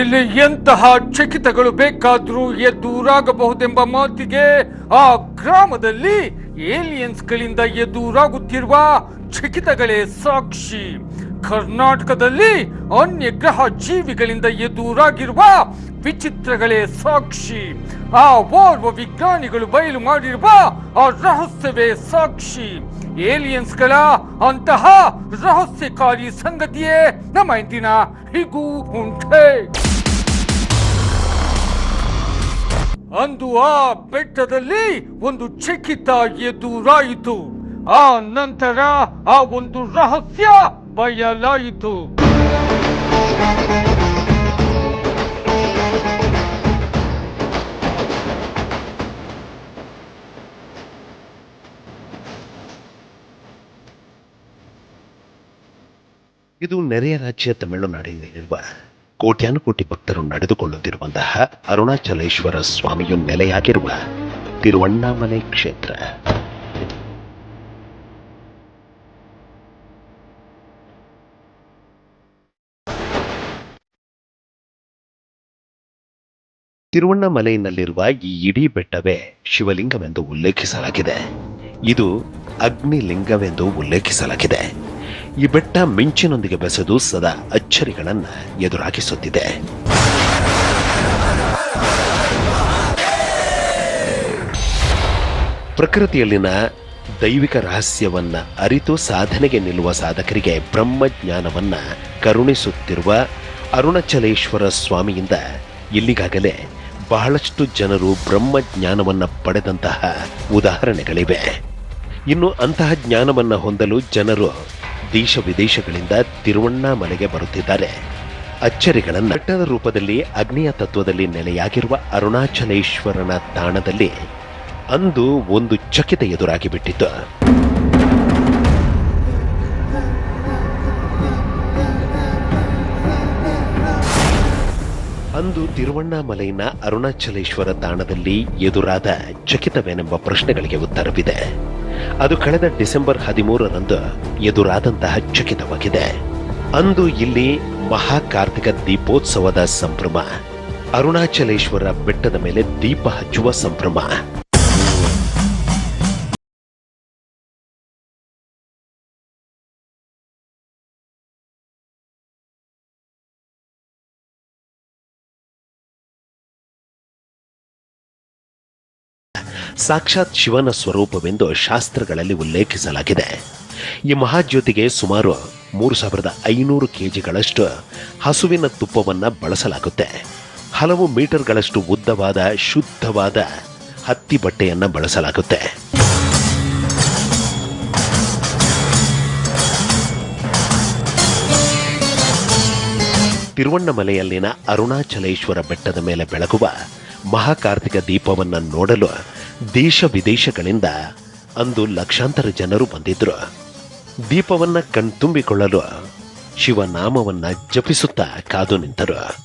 ಇಲ್ಲಿ ಎಂತಹ ಚಕಿತಗಳು ಬೇಕಾದ್ರೂ ಎದುರಾಗಬಹುದೆಂಬ ಮಾತಿಗೆ ಆ ಗ್ರಾಮದಲ್ಲಿ ಏಲಿಯನ್ಸ್ಗಳಿಂದ ಎದುರಾಗುತ್ತಿರುವ ಚಕಿತಗಳೇ ಸಾಕ್ಷಿ. ಕರ್ನಾಟಕದಲ್ಲಿ ಅನ್ಯ ಗ್ರಹ ಜೀವಿಗಳಿಂದ ಎದುರಾಗಿರುವ ವಿಚಿತ್ರಗಳೇ ಸಾಕ್ಷಿ. ಆ ಓರ್ವ ವಿಜ್ಞಾನಿಗಳು ಬಯಲು ಮಾಡಿರುವ ಆ ರಹಸ್ಯವೇ ಸಾಕ್ಷಿ. ಏಲಿಯನ್ಸ್ಗಳ ಅಂತಹ ರಹಸ್ಯಕಾರಿ ಸಂಗತಿಯೇ ನಮ್ಮ ಇಂದಿನ ಹೀಗೂ ಉಂಟೆ ಅಂದು ಆ ಬೆಟ್ಟದಲ್ಲಿ ಒಂದು ಚಕಿತ ಎದುರಾಯಿತು. ಆ ನಂತರ ಆ ಒಂದು ರಹಸ್ಯ ಬಯಲಾಯಿತು ಇದು ನೆರೆಯ ರಾಜ್ಯ ತಮಿಳುನಾಡಿನಲ್ಲಿರುವ ಕೋಟ್ಯಾನುಕೋಟಿ ಭಕ್ತರು ನಡೆದುಕೊಳ್ಳುತ್ತಿರುವಂತಹ ಅರುಣಾಚಲೇಶ್ವರ ಸ್ವಾಮಿಯು ನೆಲೆಯಾಗಿರುವ ತಿರುವಣ್ಣಾಮಲೈ ಕ್ಷೇತ್ರ. ತಿರುವಣ್ಣಾಮಲೈನಲ್ಲಿರುವ ಈ ಇಡೀ ಬೆಟ್ಟವೇ ಶಿವಲಿಂಗವೆಂದು ಉಲ್ಲೇಖಿಸಲಾಗಿದೆ. ಇದು ಅಗ್ನಿಲಿಂಗವೆಂದು ಉಲ್ಲೇಖಿಸಲಾಗಿದೆ. ಈ ಬೆಟ್ಟ ಮಿಂಚಿನೊಂದಿಗೆ ಬೆಸೆದು ಸದಾ ಅಚ್ಚರಿಗಳನ್ನ ಎದುರಾಗಿಸುತ್ತಿದೆ. ಪ್ರಕೃತಿಯಲ್ಲಿನ ದೈವಿಕ ರಹಸ್ಯವನ್ನ ಅರಿತು ಸಾಧನೆಗೆ ನಿಲ್ಲುವ ಸಾಧಕರಿಗೆ ಬ್ರಹ್ಮಜ್ಞಾನವನ್ನ ಕರುಣಿಸುತ್ತಿರುವ ಅರುಣಚಲೇಶ್ವರ ಸ್ವಾಮಿಯಿಂದ ಇಲ್ಲಿಗಾಗಲೇ ಬಹಳಷ್ಟು ಜನರು ಬ್ರಹ್ಮಜ್ಞಾನವನ್ನು ಪಡೆದಂತಹ ಉದಾಹರಣೆಗಳಿವೆ. ಇನ್ನು ಅಂತಹ ಜ್ಞಾನವನ್ನು ಹೊಂದಲು ಜನರು ದೇಶ ವಿದೇಶಗಳಿಂದ ತಿರುವಣ್ಣಾಮಲೆಗೆ ಬರುತ್ತಿದ್ದಾರೆ. ಅಚ್ಚರಿಗಳನ್ನು ಕಟ್ಟದ ರೂಪದಲ್ಲಿ ಅಗ್ನಿಯ ತತ್ವದಲ್ಲಿ ನೆಲೆಯಾಗಿರುವ ಅರುಣಾಚಲೇಶ್ವರನ ತಾಣದಲ್ಲಿ ಅಂದು ಒಂದು ಚಕಿತ ಎದುರಾಗಿ ಬಿಟ್ಟಿತ್ತು ಅಂದು ತಿರುವಣ್ಣಾಮಲೈನ ಅರುಣಾಚಲೇಶ್ವರ ತಾಣದಲ್ಲಿ ಎದುರಾದ ಚಕಿತವೇನೆಂಬ ಪ್ರಶ್ನೆಗಳಿಗೆ ಉತ್ತರವಿದೆ. ಅದು ಕಳೆದ ಡಿಸೆಂಬರ್ ಹದಿಮೂರರಂದು ಎದುರಾದಂತಹ ಚಕಿತವಾಗಿದೆ. ಅಂದು ಇಲ್ಲಿ ಮಹಾಕಾರ್ತಿಕ ದೀಪೋತ್ಸವದ ಸಂಭ್ರಮ. ಅರುಣಾಚಲೇಶ್ವರ ಬೆಟ್ಟದ ಮೇಲೆ ದೀಪ ಹಚ್ಚುವ ಸಂಭ್ರಮ. ಸಾಕ್ಷಾತ್ ಶಿವನ ಸ್ವರೂಪವೆಂದು ಶಾಸ್ತ್ರಗಳಲ್ಲಿ ಉಲ್ಲೇಖಿಸಲಾಗಿದೆ. ಈ ಮಹಾಜ್ಯೋತಿಗೆ ಸುಮಾರು ಮೂರು ಸಾವಿರದ ಐನೂರು ಕೆಜಿಗಳಷ್ಟು ಹಸುವಿನ ತುಪ್ಪವನ್ನು ಬಳಸಲಾಗುತ್ತೆ. ಹಲವು ಮೀಟರ್ಗಳಷ್ಟು ಉದ್ದವಾದ, ಶುದ್ಧವಾದ ಹತ್ತಿ ಬಟ್ಟೆಯನ್ನು ಬಳಸಲಾಗುತ್ತೆ. ತಿರುವಣ್ಣಮಲೆಯಲ್ಲಿನ ಅರುಣಾಚಲೇಶ್ವರ ಬೆಟ್ಟದ ಮೇಲೆ ಬೆಳಗುವ ಮಹಾಕಾರ್ತಿಕ ದೀಪವನ್ನು ನೋಡಲು ದೇಶ ವಿದೇಶಗಳಿಂದ ಅಂದು ಲಕ್ಷಾಂತರ ಜನರು ಬಂದಿದ್ರು. ದೀಪವನ್ನ ಕಣ್ತುಂಬಿಕೊಳ್ಳಲು ಶಿವನಾಮವನ್ನ ಜಪಿಸುತ್ತಾ ಕಾದು ನಿಂತರು.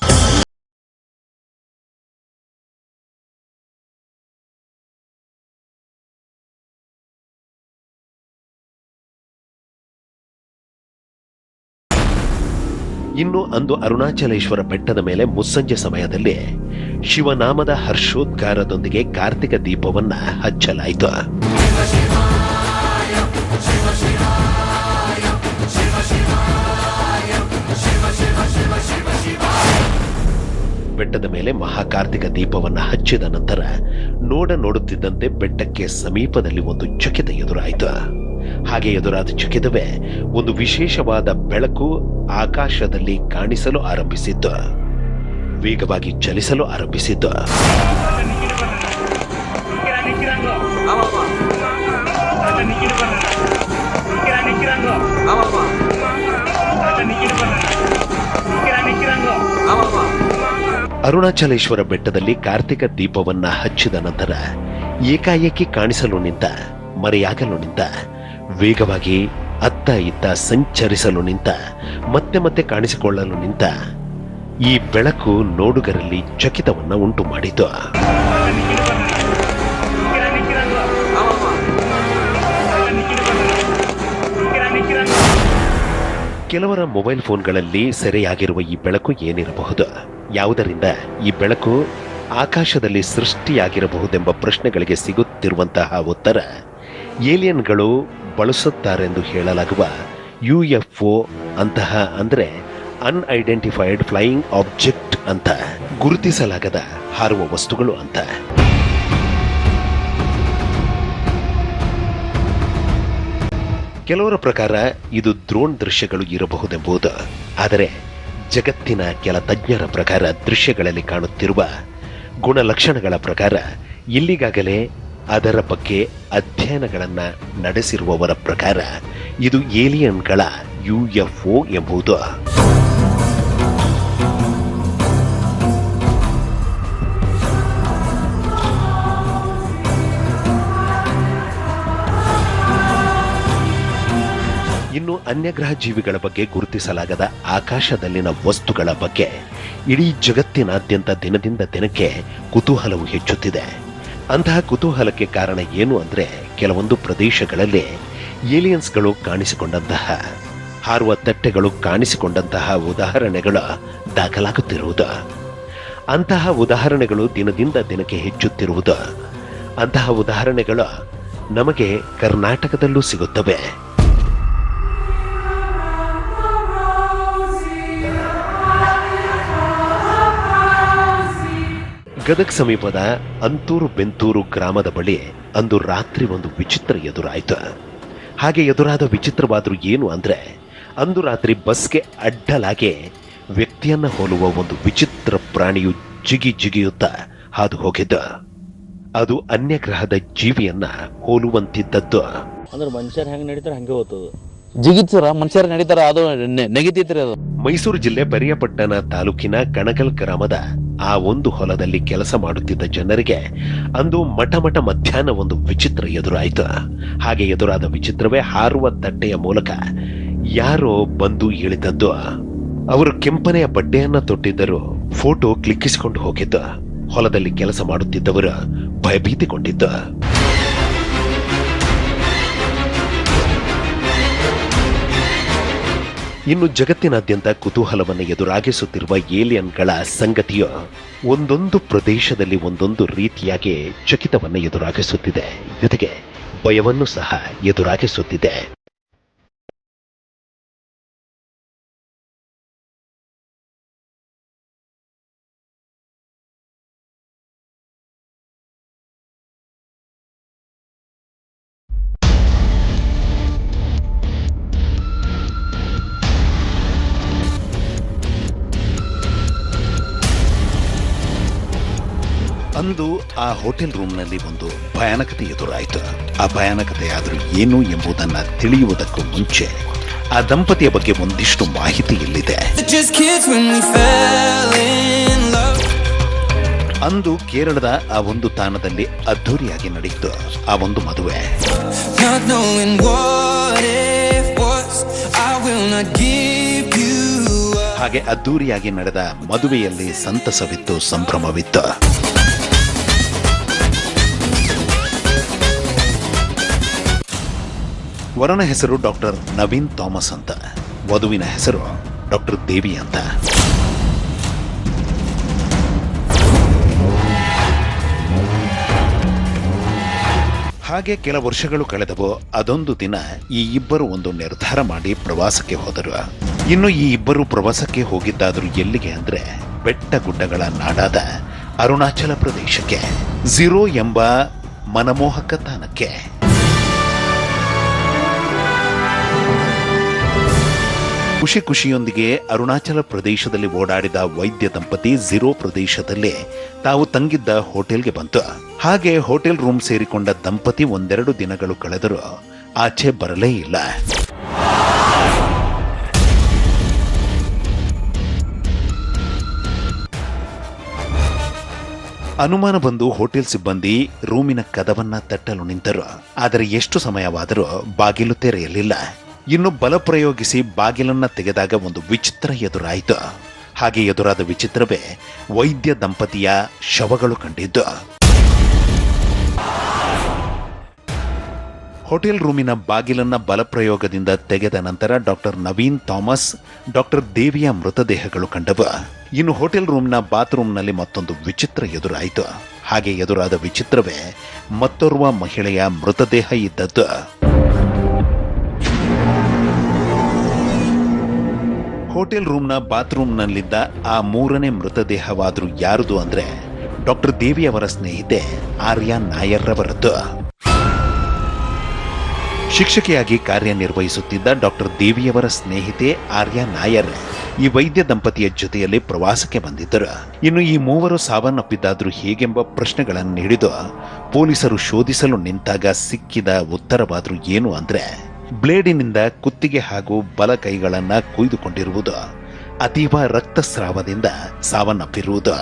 ಇನ್ನು ಅಂದು ಅರುಣಾಚಲೇಶ್ವರ ಬೆಟ್ಟದ ಮೇಲೆ ಮುಸ್ಸಂಜೆ ಸಮಯದಲ್ಲಿ ಶಿವನಾಮದ ಹರ್ಷೋದ್ಗಾರದೊಂದಿಗೆ ಕಾರ್ತಿಕ ದೀಪವನ್ನ ಹಚ್ಚಲಾಯಿತು. ಬೆಟ್ಟದ ಮೇಲೆ ಮಹಾಕಾರ್ತಿಕ ದೀಪವನ್ನ ಹಚ್ಚಿದ ನಂತರ ನೋಡ ನೋಡುತ್ತಿದ್ದಂತೆ ಬೆಟ್ಟಕ್ಕೆ ಸಮೀಪದಲ್ಲಿ ಒಂದು ಚಕಿತ ಎದುರಾಯಿತು. ಹಾಗೆ ಎದುರಾದ ಚಕಿತವೆ ಒಂದು ವಿಶೇಷವಾದ ಬೆಳಕು ಆಕಾಶದಲ್ಲಿ ಕಾಣಿಸಲು ಆರಂಭಿಸಿದ್ದ, ವೇಗವಾಗಿ ಚಲಿಸಲು ಆರಂಭಿಸಿದ್ದ. ಅರುಣಾಚಲೇಶ್ವರ ಬೆಟ್ಟದಲ್ಲಿ ಕಾರ್ತಿಕ ದೀಪವನ್ನ ಹಚ್ಚಿದ ನಂತರ ಏಕಾಏಕಿ ಕಾಣಿಸಲು ನಿಂತ, ಮರೆಯಾಗಲು ನಿಂತ ವೇಗವಾಗಿ ಅತ್ತ ಇತ್ತ ಸಂಚರಿಸಲು ನಿಂತ, ಮತ್ತೆ ಮತ್ತೆ ಕಾಣಿಸಿಕೊಳ್ಳಲು ನಿಂತ, ಈ ಬೆಳಕು ನೋಡುಗರಲ್ಲಿ ಚಕಿತವನ್ನ ಉಂಟು ಮಾಡಿತು. ಕೆಲವರ ಮೊಬೈಲ್ ಫೋನ್ಗಳಲ್ಲಿ ಸೆರೆಯಾಗಿರುವ ಈ ಬೆಳಕು ಏನಿರಬಹುದು? ಯಾವುದರಿಂದ ಈ ಬೆಳಕು ಆಕಾಶದಲ್ಲಿ ಸೃಷ್ಟಿಯಾಗಿರಬಹುದೆಂಬ ಪ್ರಶ್ನೆಗಳಿಗೆ ಸಿಗುತ್ತಿರುವಂತಹ ಉತ್ತರ ಏಲಿಯನ್ಗಳು ಬಳಸುತ್ತಾರೆಂದು ಹೇಳಲಾಗುವ ಯು ಎಫ್ ಒ ಅಂತಹ ಅಂದರೆ ಅನ್ಐಡೆಂಟಿಫೈಡ್ ಫ್ಲೈಯಿಂಗ್ ಆಬ್ಜೆಕ್ಟ್ ಅಂತ ಗುರುತಿಸಲಾಗದ ಹಾರುವ ವಸ್ತುಗಳು ಅಂತ. ಕೆಲವರ ಪ್ರಕಾರ ಇದು ದ್ರೋಣ್ ದೃಶ್ಯಗಳು ಇರಬಹುದೆಂಬುದು. ಆದರೆ ಜಗತ್ತಿನ ಕೆಲ ತಜ್ಞರ ಪ್ರಕಾರ ದೃಶ್ಯಗಳಲ್ಲಿ ಕಾಣುತ್ತಿರುವ ಗುಣಲಕ್ಷಣಗಳ ಪ್ರಕಾರ ಇಲ್ಲಿಗಾಗಲೇ ಅದರ ಬಗ್ಗೆ ಅಧ್ಯಯನಗಳನ್ನ ನಡೆಸಿರುವವರ ಪ್ರಕಾರ ಇದು ಏಲಿಯನ್ಗಳ ಯು ಎಫ್ ಎಂಬುದು. ಇನ್ನು ಅನ್ಯಗ್ರಹ ಜೀವಿಗಳ ಬಗ್ಗೆ ಗುರುತಿಸಲಾಗದ ಆಕಾಶದಲ್ಲಿನ ವಸ್ತುಗಳ ಬಗ್ಗೆ ಇಡೀ ಜಗತ್ತಿನಾದ್ಯಂತ ದಿನದಿಂದ ದಿನಕ್ಕೆ ಕುತೂಹಲವು ಹೆಚ್ಚುತ್ತಿದೆ. ಅಂತಹ ಕುತೂಹಲಕ್ಕೆ ಕಾರಣ ಏನು ಅಂದ್ರೆ ಕೆಲವೊಂದು ಪ್ರದೇಶಗಳಲ್ಲಿ ಏಲಿಯನ್ಸ್ಗಳು ಕಾಣಿಸಿಕೊಂಡಂತಹ, ಹಾರುವ ತಟ್ಟೆಗಳು ಕಾಣಿಸಿಕೊಂಡಂತಹ ಉದಾಹರಣೆಗಳು ದಾಖಲಾಗುತ್ತಿರುವುದು. ಅಂತಹ ಉದಾಹರಣೆಗಳು ದಿನದಿಂದ ದಿನಕ್ಕೆ ಹೆಚ್ಚುತ್ತಿರುವುದು. ಅಂತಹ ಉದಾಹರಣೆಗಳು ನಮಗೆ ಕರ್ನಾಟಕದಲ್ಲೂ ಸಿಗುತ್ತವೆ. ಗದಗ್ ಸಮೀಪದ ಅಂತೂರು ಬೆಂತೂರು ಗ್ರಾಮದ ಬಳಿ ಅಂದು ರಾತ್ರಿ ಒಂದು ವಿಚಿತ್ರ ಎದುರಾಯಿತು. ಹಾಗೆ ಎದುರಾದ ವಿಚಿತ್ರವಾದರೂ ಏನು ಅಂದ್ರೆ, ಅಂದು ರಾತ್ರಿ ಬಸ್ಗೆ ಅಡ್ಡಲಾಗಿ ವ್ಯಕ್ತಿಯನ್ನ ಹೋಲುವ ಒಂದು ವಿಚಿತ್ರ ಪ್ರಾಣಿಯು ಜಿಗಿ ಜಿಗಿಯುತ್ತಾ ಹಾದು ಹೋಗಿದ್ದ. ಅದು ಅನ್ಯ ಗ್ರಹದ ಜೀವಿಯನ್ನ ಹೋಲುವಂತಿದ್ದದ್ದು. ಅಂದ್ರೆ ಮನುಷ್ಯರು ಹೆಂಗೆ ನಡೀತಾರೆ ಹಂಗೆ ಹೋಗ್ತದೆ. ಜಿಗಿತ್ ಮನುಷ್ಯರ ನಡೀತಾರ, ಅದು ನೆಗೆತೈತ್ರಿ ಅದು. ಮೈಸೂರು ಜಿಲ್ಲೆ ಪರಿಯಪಟ್ಟಣ ತಾಲೂಕಿನ ಕಣಕಲ್ ಗ್ರಾಮದ ಆ ಒಂದು ಹೊಲದಲ್ಲಿ ಕೆಲಸ ಮಾಡುತ್ತಿದ್ದ ಜನರಿಗೆ ಅಂದು ಮಠ ಮಠ ಮಧ್ಯಾಹ್ನ ಒಂದು ವಿಚಿತ್ರ ಎದುರಾಯಿತು. ಹಾಗೆ ಎದುರಾದ ವಿಚಿತ್ರವೇ ಹಾರುವ ತಟ್ಟೆಯ ಮೂಲಕ ಯಾರೋ ಬಂದು ಇಳಿದದ್ದು. ಅವರು ಕೆಂಪನೆಯ ಬಟ್ಟೆಯನ್ನ ತೊಟ್ಟಿದ್ದರು, ಫೋಟೋ ಕ್ಲಿಕ್ಕಿಸಿಕೊಂಡು ಹೋಗಿದ್ದ. ಹೊಲದಲ್ಲಿ ಕೆಲಸ ಮಾಡುತ್ತಿದ್ದವರು ಭಯಭೀತಿಗೊಂಡಿದ್ದು. ಇನ್ನು ಜಗತ್ತಿನಾದ್ಯಂತ ಕುತೂಹಲವನ್ನು ಎದುರಾಗಿಸುತ್ತಿರುವ ಏಲಿಯನ್ಗಳ ಸಂಗತಿಯು ಒಂದೊಂದು ಪ್ರದೇಶದಲ್ಲಿ ಒಂದೊಂದು ರೀತಿಯಾಗಿ ಚಕಿತವನ್ನು ಎದುರಾಗಿಸುತ್ತಿದೆ. ಜೊತೆಗೆ ಭಯವನ್ನು ಸಹ ಎದುರಾಗಿಸುತ್ತಿದೆ. ಅಂದು ಆ ಹೋಟೆಲ್ ರೂಮ್ನಲ್ಲಿ ಒಂದು ಭಯಾನಕತೆ ಎದುರಾಯಿತು ಆ ಭಯಾನಕತೆ ಆದರೂ ಏನು ಎಂಬುದನ್ನ ತಿಳಿಯುವುದಕ್ಕೂ ಮುಂಚೆ ಆ ದಂಪತಿಯ ಬಗ್ಗೆ ಒಂದಿಷ್ಟು ಮಾಹಿತಿ ಇಲ್ಲಿದೆ. ಅಂದು ಕೇರಳದ ಆ ಒಂದು ತಾಣದಲ್ಲಿ ಅದ್ಧೂರಿಯಾಗಿ ನಡೆಯಿತು ಆ ಒಂದು ಮದುವೆ. ಹಾಗೆ ಅದ್ದೂರಿಯಾಗಿ ನಡೆದ ಮದುವೆಯಲ್ಲಿ ಸಂತಸವಿತ್ತು ಸಂಭ್ರಮವಿತ್ತು ವರನ ಹೆಸರು ಡಾಕ್ಟರ್ ನವೀನ್ ಥಾಮಸ್ ಅಂತ. ವಧುವಿನ ಹೆಸರು ಡಾಕ್ಟರ್ ದೇವಿ ಅಂತ. ಹಾಗೆ ಕೆಲ ವರ್ಷಗಳು ಕಳೆದವು, ಅದೊಂದು ದಿನ ಈ ಇಬ್ಬರು ಒಂದು ನಿರ್ಧಾರ ಮಾಡಿ ಪ್ರವಾಸಕ್ಕೆ ಹೋದರು. ಇನ್ನು ಈ ಇಬ್ಬರು ಪ್ರವಾಸಕ್ಕೆ ಹೋಗಿದ್ದಾದರೂ ಎಲ್ಲಿಗೆ ಅಂದ್ರೆ ಬೆಟ್ಟ ಗುಡ್ಡಗಳ ನಾಡಾದ ಅರುಣಾಚಲ ಪ್ರದೇಶಕ್ಕೆ. ಝೀರೋ ಎಂಬ ಮನಮೋಹಕ ತಾಣಕ್ಕೆ. ಖುಷಿ ಖುಷಿಯೊಂದಿಗೆ ಅರುಣಾಚಲ ಪ್ರದೇಶದಲ್ಲಿ ಓಡಾಡಿದ ವೈದ್ಯ ದಂಪತಿ ಝೀರೋ ಪ್ರದೇಶದಲ್ಲಿ ತಾವು ತಂಗಿದ್ದ ಹೋಟೆಲ್ಗೆ ಬಂತು. ಹಾಗೆ ಹೋಟೆಲ್ ರೂಮ್ ಸೇರಿಕೊಂಡ ದಂಪತಿ ಒಂದೆರಡು ದಿನಗಳು ಕಳೆದರೂ ಆಚೆ ಬರಲೇ ಇಲ್ಲ. ಅನುಮಾನ ಬಂದು ಹೋಟೆಲ್ ಸಿಬ್ಬಂದಿ ರೂಮಿನ ಕದವನ್ನ ತಟ್ಟಲು ನಿಂತರು. ಆದರೆ ಎಷ್ಟು ಸಮಯವಾದರೂ ಬಾಗಿಲು ತೆರೆಯಲಿಲ್ಲ. ಇನ್ನು ಬಲ ಪ್ರಯೋಗಿಸಿ ಬಾಗಿಲನ್ನ ತೆಗೆದಾಗ ಒಂದು ವಿಚಿತ್ರ ಎದುರಾಯಿತು. ಹಾಗೆ ಎದುರಾದ ವಿಚಿತ್ರವೇ ವೈದ್ಯ ದಂಪತಿಯ ಶವಗಳು ಕಂಡಿದ್ದು. ಹೋಟೆಲ್ ರೂಮಿನ ಬಾಗಿಲನ್ನ ಬಲಪ್ರಯೋಗದಿಂದ ತೆಗೆದ ನಂತರ ಡಾಕ್ಟರ್ ನವೀನ್ ಥಾಮಸ್, ಡಾಕ್ಟರ್ ದೇವಿಯ ಮೃತದೇಹಗಳು ಕಂಡವು. ಇನ್ನು ಹೋಟೆಲ್ ರೂಮ್ನ ಬಾತ್ರೂಮ್ನಲ್ಲಿ ಮತ್ತೊಂದು ವಿಚಿತ್ರ ಎದುರಾಯಿತು. ಹಾಗೆ ಎದುರಾದ ವಿಚಿತ್ರವೇ ಮತ್ತೋರ್ವ ಮಹಿಳೆಯ ಮೃತದೇಹ ಇದ್ದದ್ದು. ಹೋಟೆಲ್ ರೂಮ್ನ ಬಾತ್ರೂಮ್ನಲ್ಲಿದ್ದ ಆ ಮೂರನೇ ಮೃತದೇಹವಾದ್ರೂ ಯಾರದು ಅಂದ್ರೆ ಡಾಕ್ಟರ್ ದೇವಿಯವರ ಸ್ನೇಹಿತೆ ಆರ್ಯ ನಾಯರ್ರವರದ್ದು. ಶಿಕ್ಷಕಿಯಾಗಿ ಕಾರ್ಯನಿರ್ವಹಿಸುತ್ತಿದ್ದ ಡಾಕ್ಟರ್ ದೇವಿಯವರ ಸ್ನೇಹಿತೆ ಆರ್ಯ ನಾಯರ್ ಈ ವೈದ್ಯ ದಂಪತಿಯ ಜೊತೆಯಲ್ಲಿ ಪ್ರವಾಸಕ್ಕೆ ಬಂದಿದ್ದರು. ಇನ್ನು ಈ ಮೂವರು ಸಾವನ್ನಪ್ಪಿದ್ದಾದ್ರೂ ಹೇಗೆಂಬ ಪ್ರಶ್ನೆಗಳನ್ನು ಹಿಡಿದು ಪೊಲೀಸರು ಶೋಧಿಸಲು ನಿಂತಾಗ ಸಿಕ್ಕಿದ ಉತ್ತರವಾದರೂ ಏನು ಅಂದ್ರೆ ಬ್ಲೇಡಿನಿಂದ ಕುತ್ತಿಗೆ ಹಾಗೂ ಬಲ ಕೈಗಳನ್ನ ಕುಯ್ದುಕೊಂಡಿರುವುದು ಅತೀವ ರಕ್ತಸ್ರಾವದಿಂದ ಸಾವನ್ನಪ್ಪಿರುವುದು.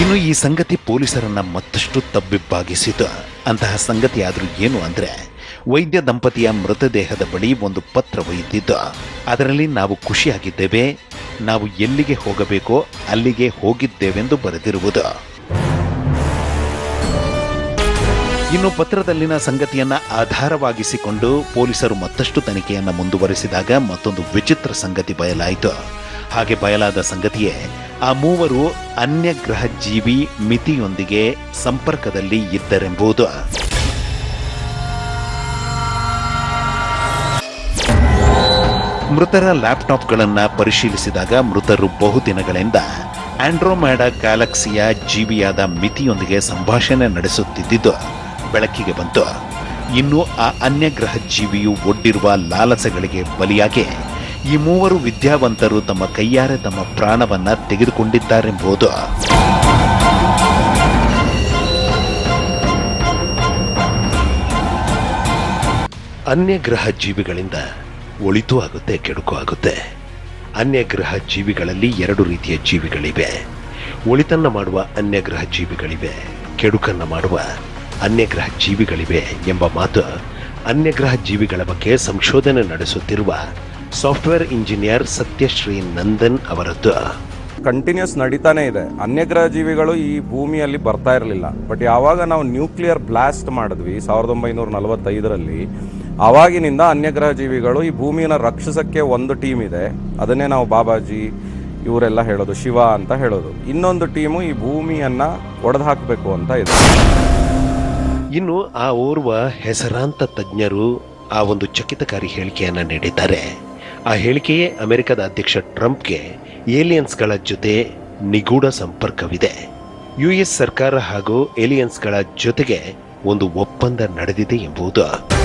ಇನ್ನು ಈ ಸಂಗತಿ ಪೊಲೀಸರನ್ನ ಮತ್ತಷ್ಟು ತಬ್ಬಿಬ್ಬಾಗಿಸಿತು. ಅಂತಹ ಸಂಗತಿ ಆದ್ರೂ ಏನು ಅಂದ್ರೆ, ವೈದ್ಯ ದಂಪತಿಯ ಮೃತದೇಹದ ಬಳಿ ಒಂದು ಪತ್ರ ಒಯ್ದಿದ್ದು, ಅದರಲ್ಲಿ ನಾವು ಖುಷಿಯಾಗಿದ್ದೇವೆ, ನಾವು ಎಲ್ಲಿಗೆ ಹೋಗಬೇಕೋ ಅಲ್ಲಿಗೆ ಹೋಗಿದ್ದೇವೆಂದು ಬರೆದಿರುವುದು. ಇನ್ನು ಪತ್ರದಲ್ಲಿನ ಸಂಗತಿಯನ್ನ ಆಧಾರವಾಗಿಸಿಕೊಂಡು ಪೊಲೀಸರು ಮತ್ತಷ್ಟು ತನಿಖೆಯನ್ನ ಮುಂದುವರೆಸಿದಾಗ ಮತ್ತೊಂದು ವಿಚಿತ್ರ ಸಂಗತಿ ಬಯಲಾಯಿತು. ಹಾಗೆ ಬಯಲಾದ ಸಂಗತಿಯೇ, ಆ ಮೂವರು ಅನ್ಯಗ್ರಹ ಜೀವಿ ಮಿತಿಯೊಂದಿಗೆ ಸಂಪರ್ಕದಲ್ಲಿ ಇದ್ದರೆಂಬುದು. ಮೃತರ ಲ್ಯಾಪ್ಟಾಪ್ಗಳನ್ನು ಪರಿಶೀಲಿಸಿದಾಗ ಮೃತರು ಬಹುದಿನಗಳಿಂದ ಆಂಡ್ರೋಮ್ಯಾಡಾ ಗ್ಯಾಲಕ್ಸಿಯ ಜೀವಿಯಾದ ಮಿತಿಯೊಂದಿಗೆ ಸಂಭಾಷಣೆ ನಡೆಸುತ್ತಿದ್ದುದು ಬೆಳಕಿಗೆ ಬಂತು. ಇನ್ನು ಆ ಅನ್ಯಗ್ರಹ ಜೀವಿಯು ಒಡ್ಡಿರುವ ಲಾಲಸಗಳಿಗೆ ಬಲಿಯಾಗಿ ಈ ಮೂವರು ವಿದ್ಯಾವಂತರು ತಮ್ಮ ಕೈಯಾರೆ ತಮ್ಮ ಪ್ರಾಣವನ್ನ ತೆಗೆದುಕೊಂಡಿದ್ದಾರೆಂಬುದು. ಅನ್ಯಗ್ರಹ ಜೀವಿಗಳಿಂದ ಒಳಿತು ಆಗುತ್ತೆ, ಕೆಡುಕು ಆಗುತ್ತೆ. ಅನ್ಯಗ್ರಹ ಜೀವಿಗಳಲ್ಲಿ ಎರಡು ರೀತಿಯ ಜೀವಿಗಳಿವೆ. ಒಳಿತನ್ನ ಮಾಡುವ ಅನ್ಯಗ್ರಹ ಜೀವಿಗಳಿವೆ ಕೆಡುಕನ್ನ ಮಾಡುವ ಅನ್ಯಗ್ರಹ ಜೀವಿಗಳಿವೆ ಎಂಬ ಮಾತು ಅನ್ಯಗ್ರಹ ಜೀವಿಗಳ ಬಗ್ಗೆ ಸಂಶೋಧನೆ ನಡೆಸುತ್ತಿರುವ ಸಾಫ್ಟ್ವೇರ್ ಇಂಜಿನಿಯರ್ ಸತ್ಯಶ್ರೀ ನಂದನ್ ಅವರದ್ದು. ಕಂಟಿನ್ಯೂಸ್ ನಡೀತಾನೆ ಇದೆ. ಅನ್ಯಗ್ರಹ ಜೀವಿಗಳು ಈ ಭೂಮಿಯಲ್ಲಿ ಬರ್ತಾ ಇರಲಿಲ್ಲ. ಬಟ್ ಯಾವಾಗ ನಾವು ನ್ಯೂಕ್ಲಿಯರ್ ಬ್ಲಾಸ್ಟ್ ಮಾಡಿದ್ವಿ, ಸಾವಿರದ ಒಂಬೈನೂರ ನಲವತ್ತೈದರಲ್ಲಿ ಆವಾಗಿನಿಂದ ಅನ್ಯಗ್ರಹ ಜೀವಿಗಳು ಈ ಭೂಮಿಯನ್ನು ರಕ್ಷಿಸಕ್ಕೆ ಒಂದು ಟೀಮ್ ಇದೆ. ಅದನ್ನೇ ನಾವು ಬಾಬಾಜಿ ಇವರೆಲ್ಲ ಹೇಳೋದು, ಶಿವ ಅಂತ ಹೇಳೋದು. ಇನ್ನೊಂದು ಟೀಮು ಈ ಭೂಮಿಯನ್ನ ಒಡೆದು ಹಾಕಬೇಕು ಅಂತ ಇದೆ. ಇನ್ನು ಆ ಓರ್ವ ಹೆಸರಾಂತ ತಜ್ಞರು ಆ ಒಂದು ಚಕಿತಕಾರಿ ಹೇಳಿಕೆಯನ್ನು ನೀಡಿದ್ದಾರೆ. ಆ ಹೇಳಿಕೆಯೇ ಅಮೆರಿಕದ ಅಧ್ಯಕ್ಷ ಟ್ರಂಪ್ಗೆ ಏಲಿಯನ್ಸ್ಗಳ ಜೊತೆ ನಿಗೂಢ ಸಂಪರ್ಕವಿದೆ. ಯುಎಸ್ ಸರ್ಕಾರ ಹಾಗೂ ಏಲಿಯನ್ಸ್ಗಳ ಜೊತೆಗೆ ಒಂದು ಒಪ್ಪಂದ ನಡೆದಿದೆ ಎಂಬುದು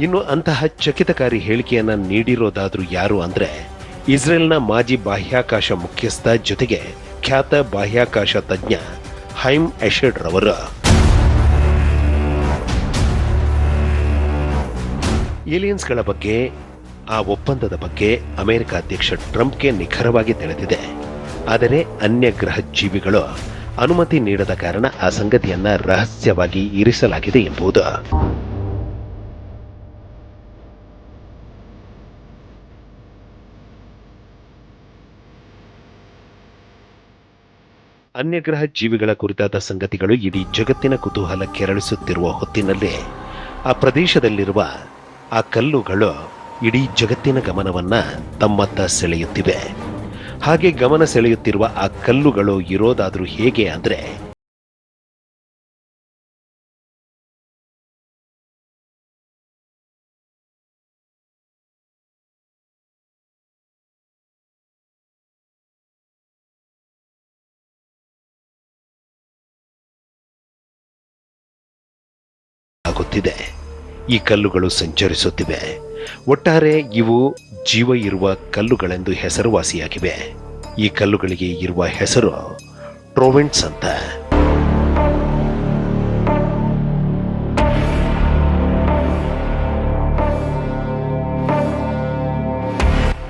ಇನ್ನು ಅಂತಹ ಚಕಿತಕಾರಿ ಹೇಳಿಕೆಯನ್ನ ನೀಡಿರೋದಾದ್ರೂ ಯಾರು ಅಂದ್ರೆ ಇಸ್ರೇಲ್ನ ಮಾಜಿ ಬಾಹ್ಯಾಕಾಶ ಮುಖ್ಯಸ್ಥ ಜೊತೆಗೆ ಖ್ಯಾತ ಬಾಹ್ಯಾಕಾಶ ತಜ್ಞ ಹೈಮ್ ಎಶೆಡ್ ರವರ. ಏಲಿಯನ್ಸ್ಗಳ ಬಗ್ಗೆ, ಆ ಒಪ್ಪಂದದ ಬಗ್ಗೆ ಅಮೆರಿಕ ಅಧ್ಯಕ್ಷ ಟ್ರಂಪ್ಗೆ ನಿಖರವಾಗಿ ತಿಳಿದಿದೆ. ಆದರೆ ಅನ್ಯ ಗ್ರಹ ಜೀವಿಗಳು ಅನುಮತಿ ನೀಡದ ಕಾರಣ ಆ ಸಂಗತಿಯನ್ನ ರಹಸ್ಯವಾಗಿ ಇರಿಸಲಾಗಿದೆ ಎಂಬುದು. ಅನ್ಯಗ್ರಹ ಜೀವಿಗಳ ಕುರಿತಾದ ಸಂಗತಿಗಳು ಇಡೀ ಜಗತ್ತಿನ ಕುತೂಹಲ ಕೆರಳಿಸುತ್ತಿರುವ ಹೊತ್ತಿನಲ್ಲೇ ಆ ಪ್ರದೇಶದಲ್ಲಿರುವ ಆ ಕಲ್ಲುಗಳು ಇಡೀ ಜಗತ್ತಿನ ಗಮನವನ್ನ ತಮ್ಮತ್ತ ಸೆಳೆಯುತ್ತಿವೆ. ಹಾಗೆ ಗಮನ ಸೆಳೆಯುತ್ತಿರುವ ಆ ಕಲ್ಲುಗಳು ಇರೋದಾದರೂ ಹೇಗೆ ಅಂದ್ರೆ ಆಗುತ್ತಿದೆ ಈ ಕಲ್ಲುಗಳು ಸಂಚರಿಸುತ್ತಿವೆ. ಒಟ್ಟಾರೆ ಇವು ಜೀವ ಇರುವ ಕಲ್ಲುಗಳೆಂದು ಹೆಸರುವಾಸಿಯಾಗಿವೆ. ಈ ಕಲ್ಲುಗಳಿಗೆ ಇರುವ ಹೆಸರು ಟ್ರೋವೆಂಟ್ಸ್ ಅಂತ.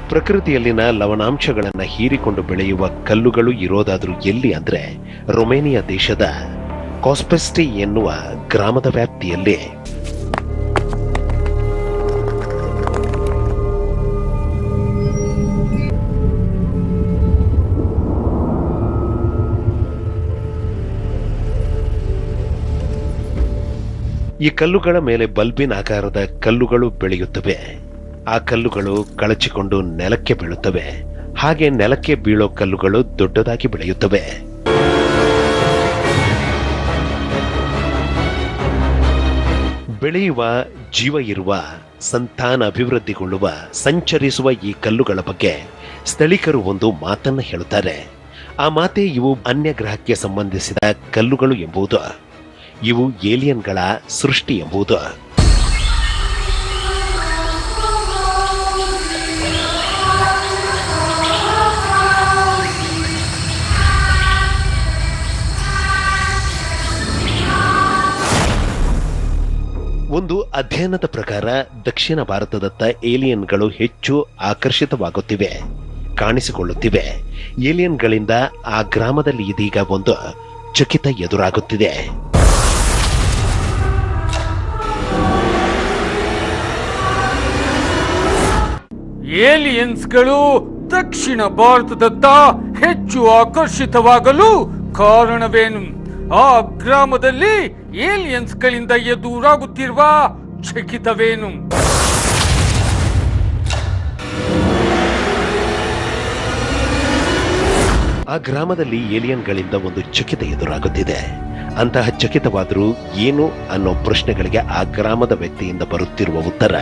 ಪ್ರಕೃತಿಯಲ್ಲಿನ ಲವಣಾಂಶಗಳನ್ನು ಹೀರಿಕೊಂಡು ಬೆಳೆಯುವ ಕಲ್ಲುಗಳು ಇರೋದಾದ್ರೂ ಎಲ್ಲಿ ಅಂದ್ರೆ ರೊಮೇನಿಯಾ ದೇಶದ ಕಾಸ್ಪೆಸ್ಟಿ ಎನ್ನುವ ಗ್ರಾಮದ ವ್ಯಾಪ್ತಿಯಲ್ಲಿ ಈ ಕಲ್ಲುಗಳ ಮೇಲೆ ಬಲ್ಬಿನ ಆಕಾರದ ಕಲ್ಲುಗಳು ಬೆಳೆಯುತ್ತವೆ. ಆ ಕಲ್ಲುಗಳು ಕಳಚಿಕೊಂಡು ನೆಲಕ್ಕೆ ಬೀಳುತ್ತವೆ. ಹಾಗೆ ನೆಲಕ್ಕೆ ಬೀಳೋ ಕಲ್ಲುಗಳು ದೊಡ್ಡದಾಗಿ ಬೆಳೆಯುತ್ತವೆ. ಬೆಳೆಯುವ ಜೀವ ಇರುವ, ಸಂತಾನ ಅಭಿವೃದ್ಧಿಗೊಳ್ಳುವ, ಸಂಚರಿಸುವ ಈ ಕಲ್ಲುಗಳ ಬಗ್ಗೆ ಸ್ಥಳೀಕರು ಒಂದು ಮಾತನ್ನು ಹೇಳುತ್ತಾರೆ. ಆ ಮಾತೆ ಇವು ಅನ್ಯ ಗ್ರಹಕ್ಕೆ ಸಂಬಂಧಿಸಿದ ಕಲ್ಲುಗಳು ಎಂಬುದು. ಇವು ಏಲಿಯನ್ಗಳ ಸೃಷ್ಟಿ ಎಂಬುದು. ಒಂದು ಅಧ್ಯಯನದ ಪ್ರಕಾರ ದಕ್ಷಿಣ ಭಾರತದತ್ತ ಏಲಿಯನ್ಗಳು ಹೆಚ್ಚು ಆಕರ್ಷಿತವಾಗುತ್ತಿವೆ, ಕಾಣಿಸಿಕೊಳ್ಳುತ್ತಿವೆ. ಏಲಿಯನ್ಗಳಿಂದ ಆ ಗ್ರಾಮದಲ್ಲಿ ಇದೀಗ ಒಂದು ಚಕಿತ ಎದುರಾಗುತ್ತಿದೆ. ಏಲಿಯನ್ಸ್ಗಳು ದಕ್ಷಿಣ ಭಾರತದತ್ತ ಹೆಚ್ಚು ಆಕರ್ಷಿತವಾಗಲು ಕಾರಣವೇನು? ಆ ಗ್ರಾಮದಲ್ಲಿ ಏಲಿಯನ್ಸ್ಗಳಿಂದ ಎದುರಾಗುತ್ತಿರುವ ಚಕಿತವೇನು? ಆ ಗ್ರಾಮದಲ್ಲಿ ಏಲಿಯನ್ಗಳಿಂದ ಒಂದು ಚಕಿತ ಎದುರಾಗುತ್ತಿದೆ. ಅಂತಹ ಚಕಿತವಾದರೂ ಏನು ಅನ್ನೋ ಪ್ರಶ್ನೆಗಳಿಗೆ ಆ ಗ್ರಾಮದ ವ್ಯಕ್ತಿಯಿಂದ ಬರುತ್ತಿರುವ ಉತ್ತರ,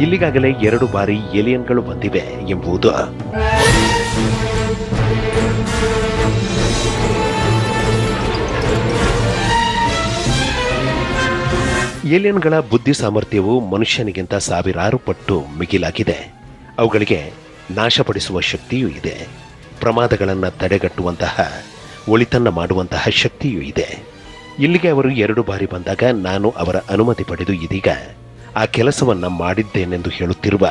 ಇಲ್ಲಿಗಾಗಲೇ ಎರಡು ಬಾರಿ ಏಲಿಯನ್ಗಳು ಬಂದಿವೆ ಎಂಬುದು. ಏಲಿಯನ್ಗಳ ಬುದ್ಧಿ ಸಾಮರ್ಥ್ಯವು ಮನುಷ್ಯನಿಗಿಂತ ಸಾವಿರಾರು ಪಟ್ಟು ಮಿಗಿಲಾಗಿದೆ. ಅವುಗಳಿಗೆ ನಾಶಪಡಿಸುವ ಶಕ್ತಿಯೂ ಇದೆ. ಪ್ರಮಾದಗಳನ್ನು ತಡೆಗಟ್ಟುವಂತಹ, ಒಳಿತನ್ನ ಮಾಡುವಂತಹ ಶಕ್ತಿಯೂ ಇದೆ. ಇಲ್ಲಿಗೆ ಅವರು ಎರಡು ಬಾರಿ ಬಂದಾಗ ನಾನು ಅವರ ಅನುಮತಿ ಪಡೆದು ಇದೀಗ ಆ ಕೆಲಸವನ್ನು ಮಾಡಿದ್ದೇನೆಂದು ಹೇಳುತ್ತಿರುವ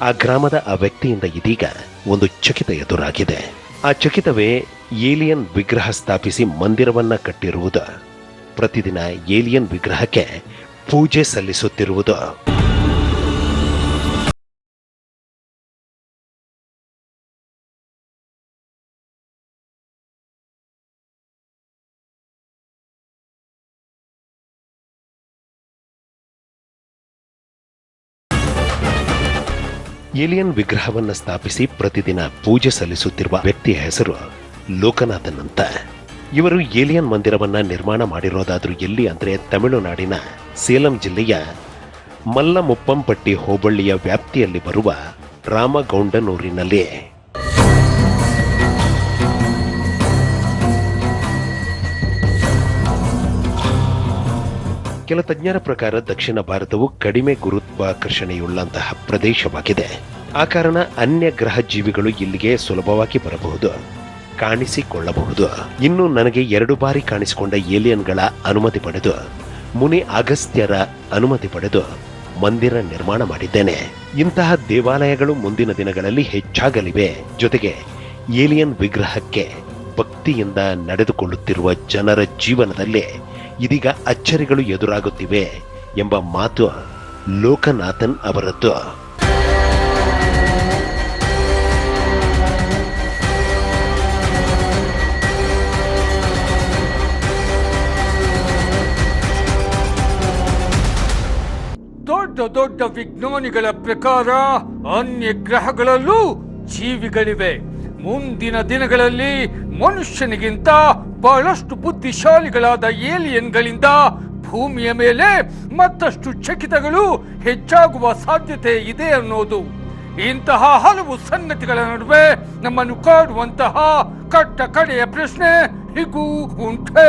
ಆ ಗ್ರಾಮದ ಆ ವ್ಯಕ್ತಿಯಿಂದ ಇದೀಗ ಒಂದು ಚಕಿತ ಎದುರಾಗಿದೆ. ಆ ಚಕಿತವೇ ಏಲಿಯನ್ ವಿಗ್ರಹ ಸ್ಥಾಪಿಸಿ ಮಂದಿರವನ್ನ ಕಟ್ಟಿರುವುದು. ಪ್ರತಿದಿನ ಏಲಿಯನ್ ವಿಗ್ರಹಕ್ಕೆ ಪೂಜೆ ಸಲ್ಲಿಸುತ್ತಿರುವುದು. ಏಲಿಯನ್ ವಿಗ್ರಹವನ್ನ ಸ್ಥಾಪಿಸಿ ಪ್ರತಿದಿನ ಪೂಜೆ ಸಲ್ಲಿಸುತ್ತಿರುವ ವ್ಯಕ್ತಿಯ ಹೆಸರು ಲೋಕನಾಥನ್ ಅಂತ ಇವರು ಏಲಿಯನ್ ಮಂದಿರವನ್ನು ನಿರ್ಮಾಣ ಮಾಡಿರೋದಾದರೂ ಎಲ್ಲಿ ಅಂದ್ರೆ ತಮಿಳುನಾಡಿನ ಸೇಲಂ ಜಿಲ್ಲೆಯ ಮಲ್ಲಮುಪ್ಪಂಪಟ್ಟಿ ಹೋಬಳ್ಳಿಯ ವ್ಯಾಪ್ತಿಯಲ್ಲಿ ಬರುವ ರಾಮಗೌಂಡನೂರಿನಲ್ಲಿ. ಕೆಲ ತಜ್ಞರ ಪ್ರಕಾರ ದಕ್ಷಿಣ ಭಾರತವು ಕಡಿಮೆ ಗುರುತ್ವಾಕರ್ಷಣೆಯುಳ್ಳಂತಹ ಪ್ರದೇಶವಾಗಿದೆ. ಆ ಕಾರಣ ಅನ್ಯ ಗ್ರಹ ಜೀವಿಗಳು ಇಲ್ಲಿಗೆ ಸುಲಭವಾಗಿ ಬರಬಹುದು. ಕಾಣಿಸಿಕೊಳ್ಳಬಹುದು. ಇನ್ನು ನನಗೆ ಎರಡು ಬಾರಿ ಕಾಣಿಸಿಕೊಂಡ ಏಲಿಯನ್ಗಳ ಅನುಮತಿ ಪಡೆದು, ಮುನಿ ಅಗಸ್ತ್ಯರ ಅನುಮತಿ ಪಡೆದು ಮಂದಿರ ನಿರ್ಮಾಣ ಮಾಡಿದ್ದೇನೆ. ಇಂತಹ ದೇವಾಲಯಗಳು ಮುಂದಿನ ದಿನಗಳಲ್ಲಿ ಹೆಚ್ಚಾಗಲಿವೆ. ಜೊತೆಗೆ ಏಲಿಯನ್ ವಿಗ್ರಹಕ್ಕೆ ಭಕ್ತಿಯಿಂದ ನಡೆದುಕೊಳ್ಳುತ್ತಿರುವ ಜನರ ಜೀವನದಲ್ಲಿ ಇದೀಗ ಅಚ್ಚರಿಗಳು ಎದುರಾಗುತ್ತಿವೆ ಎಂಬ ಮಾತು ಲೋಕನಾಥನ್ ಅವರದ್ದು. ದೊಡ್ಡ ದೊಡ್ಡ ವಿಜ್ಞಾನಿಗಳ ಪ್ರಕಾರ ಅನ್ಯ ಗ್ರಹಗಳಲ್ಲೂ ಜೀವಿಗಳಿವೆ. ಮುಂದಿನ ದಿನಗಳಲ್ಲಿ ಮನುಷ್ಯನಿಗಿಂತ ಬಹಳಷ್ಟು ಬುದ್ಧಿಶಾಲಿಗಳಾದ ಏಲಿಯನ್ಗಳಿಂದ ಭೂಮಿಯ ಮೇಲೆ ಮತ್ತಷ್ಟು ಚಕಿತಗಳು ಹೆಚ್ಚಾಗುವ ಸಾಧ್ಯತೆ ಇದೆ ಅನ್ನೋದು. ಇಂತಹ ಹಲವು ಸಂಗತಿಗಳ ನಡುವೆ ನಮ್ಮನ್ನು ಕಾಡುವಂತಹ ಕಟ್ಟ ಕಡೆಯ ಪ್ರಶ್ನೆ ಹೀಗೂ ಉಂಟೆ.